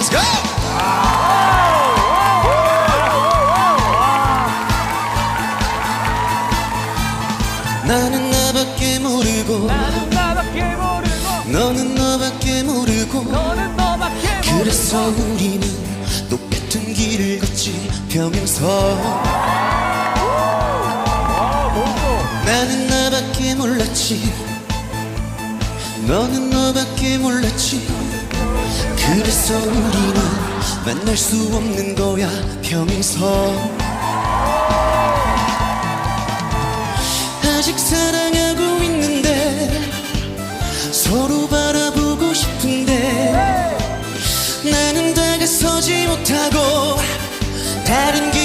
Let's go! 나는 나밖에 모르고 나는 나밖에 모르고 너는 너밖에 모르고 너는 너밖에 모르고 그래서 우리는 똑같은 길을 걷지 평행선 나는 나밖에 몰랐지. 너는 너밖에 몰랐지 그래서 우리는 만날 수 없는 거야 평행선 아직 사랑하고 있는데 서로 바라보고 싶은데 나는 다가서지 못하고 다른 길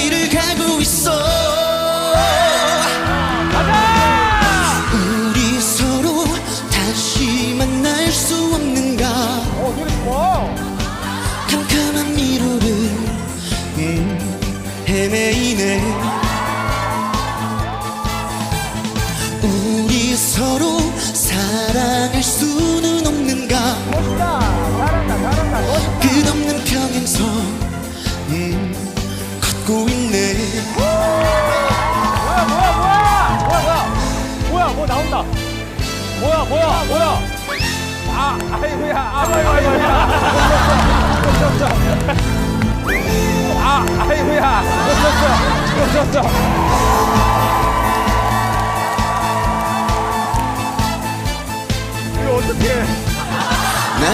헤매이네. 우리 서로 사랑할 수는 없는가? 멋있다. 잘한다 잘한다. 멋있다. 끝없는 평행선 음, 걷고 있네. 뭐야 뭐야 뭐야? 뭐야 뭐야? 뭐야 뭐 나온다. 뭐야 뭐야 뭐야? 아 아이고야 아이고 아이고 아이고 아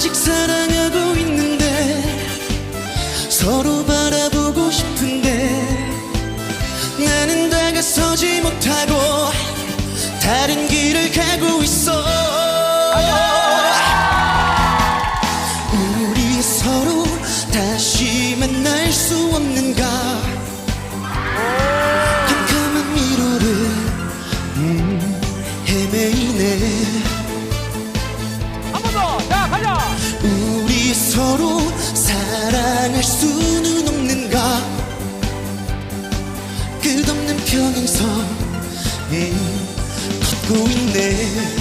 아직 사랑하고 있는데 서로 바라보고 싶은데 나는 다가서지 못하고 다른 길을 가고 있어. 우리 서로 다시 만날 수 없는가? 안할 수는 없는가? 끝없는 평행선 예, 걷고 있네.